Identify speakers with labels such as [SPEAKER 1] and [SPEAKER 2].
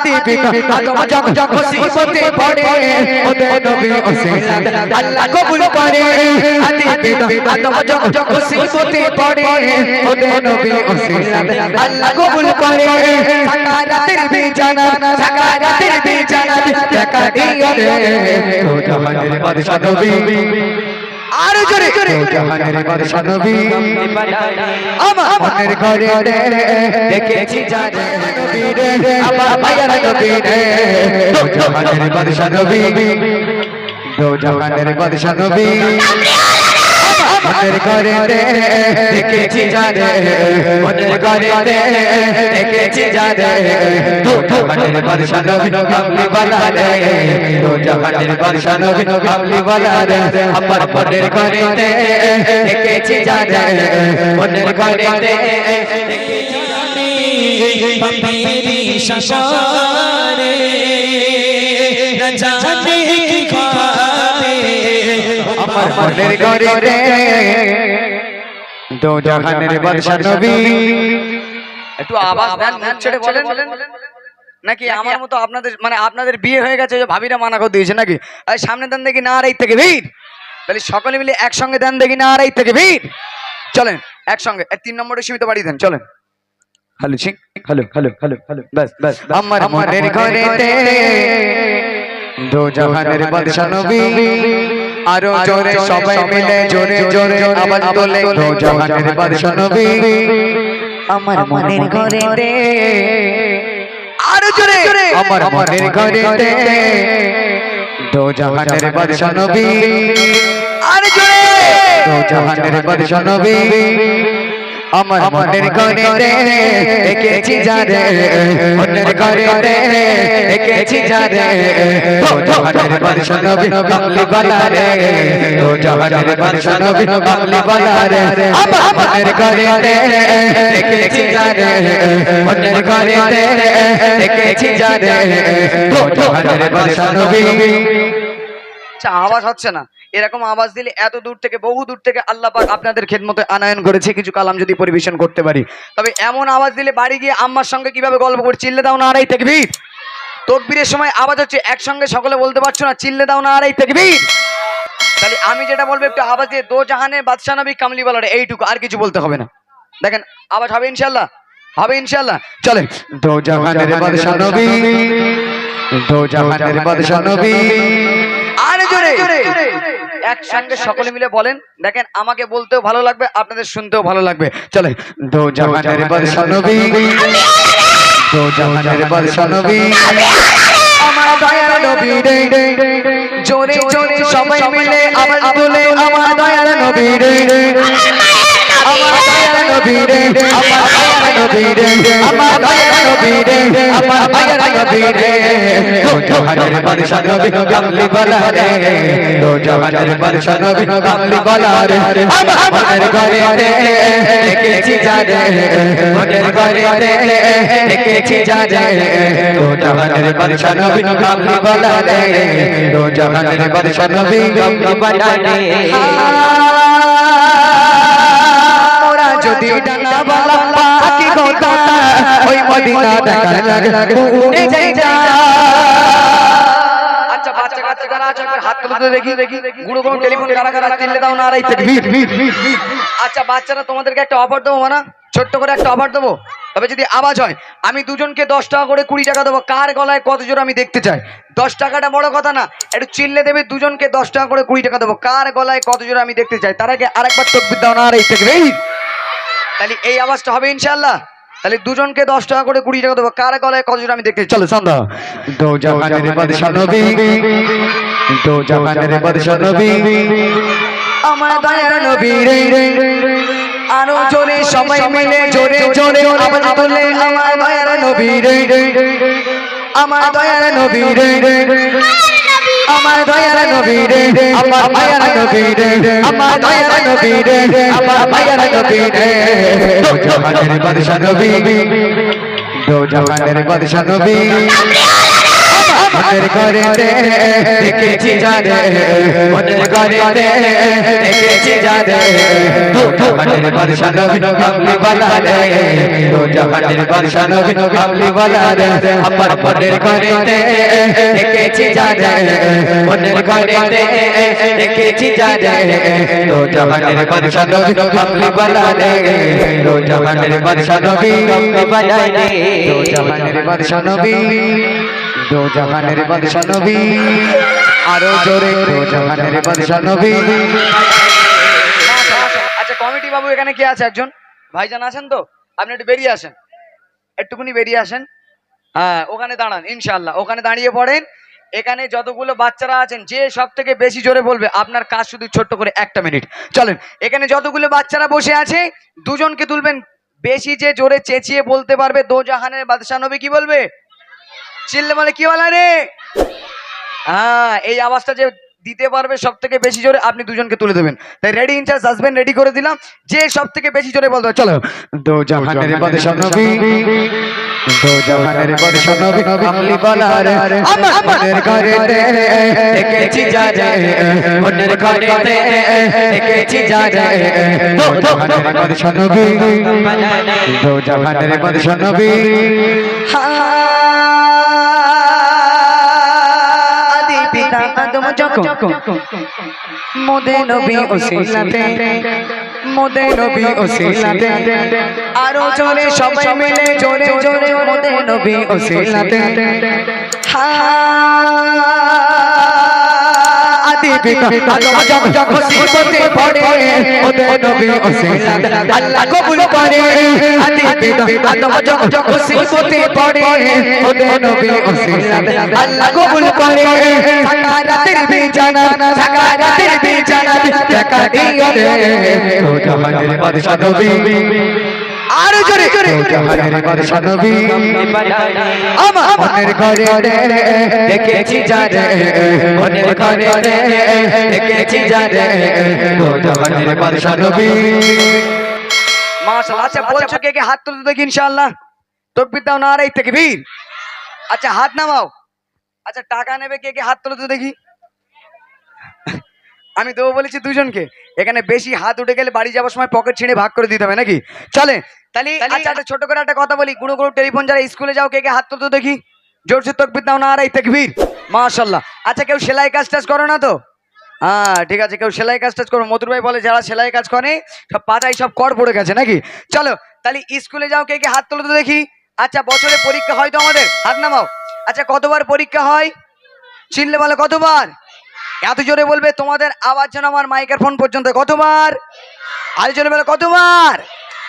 [SPEAKER 1] আদি পিতা আদম যখন মুসিবতে পড়ে ওদের নবী ওসিলা আল্লাহ কবুল করে আদি পিতা আদম যখন মুসিবতে পড়ে ওদের নবী ওসিলা আল্লাহ কবুল করে সাকারাতের বিছানা সাকারাতের বিছানা দেখা দিয়ে রে ও জাহানের বাদশা নবী। আরও জোরে জাহানের বাদশা নবী আমার ঘরে দেখেছি জানে নবী রে আমার মায়ের নবী রে জাহানের বাদশা নবী জাহানের বাদশা নবী মনের ঘরে দেখেছি জানে মনের ঘরে দেখেছি জানে দু জাহানের বাদশা নবী কামলি বালা রে জাহানের বাদশা নবী কামলি বালা রে আমার মনের ঘরে দেখেছি জানে মনের ঘরে দেখেছি
[SPEAKER 2] মেরি শশারে জানে
[SPEAKER 1] মনের রে দু জাহানের বাদশা নবী।
[SPEAKER 3] একটু আওয়াজ দেন মুখ ছেড়ে বলেন। নাকি আমার মতো আপনাদের মানে আপনাদের বিয়ে হয়ে গেছে যে ভাবিরা মানা করে দিয়েছে নাকি? আর সামনে দেন দেখি না আর এই থেকে ভিড়। তাহলে সকলে মিলে একসঙ্গে দেন দেখি না আর এই থেকে ভিড়। চলেন একসঙ্গে। তিন নম্বরে সীমিত বাড়ি দেন চলেন। হ্যালো ঠিক হ্যালো হ্যালো হ্যালো হ্যালো। ব্যাস ব্যাস
[SPEAKER 1] আমার মনের ঘরে রে দু জাহানের বাদশা নবী। আরও জোরে সবাই মিলে জোরে জোরে আবার তোলে জাহানের বাদশা নবী আমার মনের ঘরে আরও জোরে আমার মনের ঘরে দু জাহানের বাদশা নবী আরও জোরে দু জাহানের বাদশা নবী আমার মনের ঘরে রে একেছি জানে মনের ঘরে রে একেছি জানে ও জাহানের বাদশা নবী কামলি বালা রে। ও জাহানের বাদশা নবী কামলি বালা রে। আমার মনের ঘরে রে একেছি জানে মনের ঘরে রে একেছি জানে ও জাহানের বাদশা নবী।
[SPEAKER 3] আচ্ছা আওয়াজ হচ্ছে না। এরকম আওয়াজ দিলে এত দূর থেকে, বহু দূর থেকে আল্লাহ পাক আপনাদের খেদমতে আনায়ন করেছে। কিছু কালাম যদি পরিবেশন করতে পারি। তবে এমন আওয়াজ দিলে বাড়ি গিয়ে আম্মার সঙ্গে কীভাবে গল্প করে চিল্লে দাও না আড়াই ভিড় তকবীরের সময় আওয়াজ হচ্ছে একসঙ্গে সকলে বলতে পারছ না, চিল্লে দাও না আড়াই থেকে ভিড় তাহলে আমি যেটা বলব একটু আওয়াজ দিয়ে, দো জাহানে বাদশা নবী কামলি বলার এইটুকু, আর কিছু বলতে হবে না। দেখেন, আওয়াজ হবে ইনশাল্লাহ হবে ইনশাল্লাহ চলেন।
[SPEAKER 1] দো জাহানের বাদশা নবী, দো জাহানের বাদশা নবী।
[SPEAKER 3] জোরে। একসঙ্গে সকলে মিলে বলেন দেখেন আমাকে বলতেও ভালো লাগবে আপনাদের শুনতেও ভালো লাগবে।
[SPEAKER 1] চলে দো জাহানের বাদশা নবী দো জাহানের বাদশা নবী আমার দয়ার নবী রে। জোরে জোরে সবাই মিলে আওয়াজ তোলে আমার দয়ার নবী রে। আমার দয়ার নবী রে। আমার দয়ার নবী রে। আমার দয়ার নবী রে আমার দয়ার নবী রে দো জাহানের বাদশা নবী কামলি বালা রে দো জাহানের বাদশা নবী কামলি রে দেখেছি জানে মনের ঘরে দেখেছি জানে দো জাহানের বাদশা নবী কামলি বালা রে দো জাহানের বাদশা নবী যদি ডানা বালা পাখি গোটা লাগে উড়ে যাই যা
[SPEAKER 3] আচ্ছা বাচ্চা কাচ্চা যারা আছে হাত তুলে দেখি দেখি গুঁড়ো টেলিফোন কারা কারা চিনলে দাও না আর এই থেকে ভিড় ভিড় ভিড় ভিড়। আচ্ছা বাচ্চারা তোমাদেরকে একটা অফার দেবো না ছোট্ট করে একটা অফার দেবো তবে যদি আওয়াজ হয় আমি দুজনকে দশ টাকা করে কুড়ি টাকা দেবো কার গলায় কত জোর আমি দেখতে চাই দশ টাকাটা বড় কথা না একটু চিল্লে দেবে দুজনকে দশ টাকা করে কুড়ি টাকা দেবো কার গলায় কত জোর আমি দেখতে চাই তার আগে আরেকবার তকবির দাও না আর এই তাহলে এই আওয়াজটা হবে ইনশাল্লাহ তাহলে দুজনকে দশ টাকা করে কুড়ি টাকা দেবো। কার গলায় কত আমি দেখতে চলো সন্ধ্যা
[SPEAKER 1] দো জাহানের বাদশা নবী। দো জাহানের বাদশা নবী। আমার দয়ার নবী। রে আরও জোরে সবাই মিলে জোরে জোরে আওয়াজ তোলে আমার দয়ার নবী। রে আমার দয়ার নবী। রে আমার দয়ার নবী রে আমার মায়ার নবী রে আমার দয়ার নবী রে আমার মায়ার নবী রে দো বাদশা নবী দো জাহানের বাদশা নবী। মনের ঘরেতে দেখেছি যারে মনের ঘরেতে দেখেছি যারে দু জাহানের বাদশা কামলি বালা রে দু জাহানের বাদশা নবী কামলি বালা রে আমার মনের ঘরেতে দেখেছি যারে মনের ঘরেতে দেখেছি যারে দু জাহানের বাদশা নবী কামলি বালা রে দু জাহানের বাদশা নবী কামলি বালা রে দু জাহানের বাদশা নবী দো বাদশা নবী। আরও জোরে দো জাহানের বাদশা নবী।
[SPEAKER 3] আচ্ছা কমিটি বাবু, এখানে কে আছে একজন? ভাইজান আছেন তো? আপনি একটু বেরিয়ে আসেন। একটুকুনি বেরিয়ে আসেন। হ্যাঁ ওখানে দাঁড়ান ইনশাল্লাহ ওখানে দাঁড়িয়ে পড়েন। এখানে যতগুলো বাচ্চারা আছেন, যে সব থেকে বেশি জোরে বলবে, আপনার কাজ শুধু ছোট্ট করে একটা মিনিট। চলেন, এখানে যতগুলো বাচ্চারা বসে আছে, দুজনকে তুলবেন। বেশি যে জোরে চেঁচিয়ে বলতে পারবে দো জাহানের বাদশা নবী কি বলবে? চিল্লে মানে কি বলা রে? হ্যাঁ এই আওয়াজটা যে দিতে পারবে সব থেকে বেশি জোরে আপনি দুজনকে তুলে দেবেন। তাই রেডি ইনচার্জ হাজবেন্ড রেডি করে দিলাম। যে সব থেকে বেশি জোরে বলতে চলো।
[SPEAKER 1] দো জাহানের বাদশা নবী দো জাহানের বাদশা নবী কামলি বালা রে। ঘরেতে দেখেছি যারে মনের ঘরেতে দেখেছি যারে দো জাহানের বাদশা নবী দো জাহানের বাদশা নবী
[SPEAKER 3] আদি যখন মোদে নবী ওসিলাতে মোদে নবী ওসিলাতে আরও জোরে সবাই মিলে, জোরে জোরে মোদে নবী ওসিলাতে
[SPEAKER 1] আদি পিতা আদম যখন সিফতে পড়ে ওদের নবী ওসিলাতে আল্লাহ কবুল করে আদি পিতা আদম যখন পড়ে ওদের নবী ওসিলাতে আল্লাহ কবুল করে সাকারাতের বিজানা সাকারাতের বিজানা দেখা দিও রে ও জাহানের বাদশা নবী। আর জোরে আমার মনের ঘরে দেখেছি যারে। মনের ঘরে দেখেছি যারে। ও জাহানের বাদশা নবী
[SPEAKER 3] মাশাআল্লাহ আচ্ছা বলছো কে কে? হাত তুলতে দেখি ইনশাআল্লাহ। তকবীর দাও না রাই তাকবীর। আচ্ছা হাত নামাও। আচ্ছা টাকা নেবে কে কে? হাত তুলতে দেখি। আমি দেবো বলেছি দুজনকে। এখানে বেশি হাত উঠে গেলে বাড়ি যাওয়ার সময় পকেট ছিঁড়ে ভাগ করে দিতে হবে নাকি? চলে তাহলে আচ্ছা একটা ছোট করে একটা কথা বলি। গুঁড়ো গুঁড়ো টেলিফোন যারা স্কুলে যাও কে কে হাত তুলতে দেখি? জোরসে তকবির দাও না আর এই তকবির। মাশাল্লাহ। আচ্ছা কেউ সেলাই কাজ টাজ করো না তো? হ্যাঁ ঠিক আছে কেউ সেলাই কাজ টাজ করো। মধুর ভাই বলে যারা সেলাই কাজ করে সব পাতায় সব কর পড়ে গেছে নাকি? চলো তাহলে স্কুলে যাও কে কে হাত তুলে তো দেখি? আচ্ছা বছরে পরীক্ষা হয় তো আমাদের? হাত নামাও। আচ্ছা কতবার পরীক্ষা হয়? চিনলে বলে কতবার? এত জোরে বলবে তোমাদের আওয়াজ যেন আমার মাইকের ফোন পর্যন্ত কতবার? আর জোরে বলে কতবার?